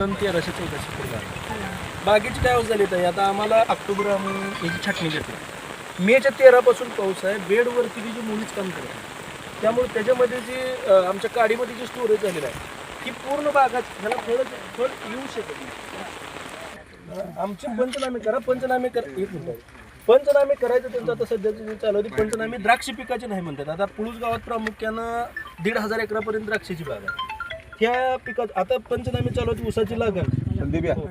तेराशे चौदाशे फूट झालं बागेची काय झाली ताई आता आम्हाला ऑक्टोबर आम्ही याची छाटणी घेतो मेच्या तेरापासून पाऊस आहे. बेडवरती जी मुलीच काम करत त्यामुळे त्याच्यामध्ये जी आमच्या काडीमध्ये जी स्टोरेज झालेलं आहे ती पूर्ण बागात ह्याला फळ फळ येऊ शकत नाही. आमचे पंचनामे करा. पंचनामे करा एक मिनिट. पंचनामे करायचं त्यांचं आता सध्याचं जे चालू आहे पंचनामे द्राक्ष पिकाचे नाही म्हणतात. आता पुळूस गावात प्रामुख्यानं दीड हजार एकरापर्यंत द्राक्षाची बाग आहे. त्या पिकात आता पंचनामे चालू आहेत ऊसाची लागण. हो.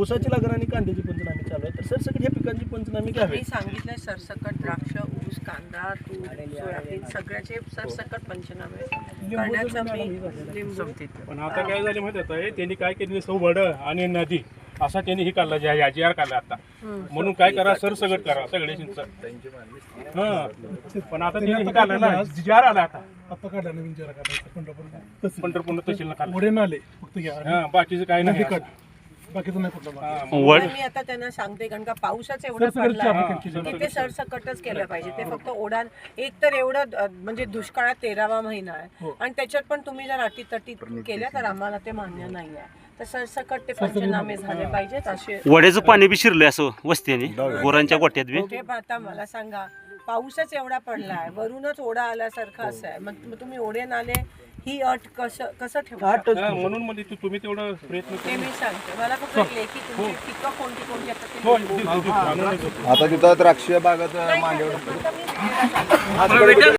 ऊसाची लागण आणि कांद्याची पंचनामे चालू आहे तर सर सगळ्या पिकांची पंचनामे घ्यावे. मी सांगितलंय सरसकट द्राक्ष ऊस कांदा तूर सोयाबीन सगळ्याचे सरसकट पंचनामे करण्याचं मी लिंबू पण आता काय झाले माहिती आहे त्यांनी काय केले सौबड आणि नदी. असा त्यांनी हे काढला ज्या याजीआर काढला आता. म्हणून काय करा सर सगळं करा सगळे हा. पण आता त्यांनी हे काढलं ना जार आला आता. आता काढला नवीन जरा काढायचा पंढरपूर पंढरपूर तहसीलला काढला. पुढे नाले फक्त घ्या हा बाकीचं काय नाही कट बाकीचं नाही कुठलं भाग. हा, म्हणून मी आता त्यांना सांगते कारण का पावसाच एवढा पडला. तिथे सरसकटच केलं पाहिजे. ते फक्त ओढा एक तर एवढं म्हणजे दुष्काळात तेरावा महिना आहे. आणि त्याच्यात पण तुम्ही जर अटीतटी केल्या तर आम्हाला ते मान्य नाही आहे तर सरसकट ते झाले पाहिजेत असे. वड्याचं पाणी बी शिरलंय असं वस्त्याने गुरांच्या गोट्यात बी. ते आता मला सांगा पाऊसच एवढा पडलाय वरूनच ओढा आल्यासारखा असं आहे. मग मग तुम्ही ओढे नाले ही अट कसं कसं ठेवू हा, म्हणून म्हणजे तू- तुम्ही तेवढं प्रयत्न ते मी सांगते. मला फक्त एक लेखी तुमची पिकं कोणती कोणती आता ते हो, तिथं द्राक्ष बागात नाही, मांडव आता मी तुम्हाला सांगते.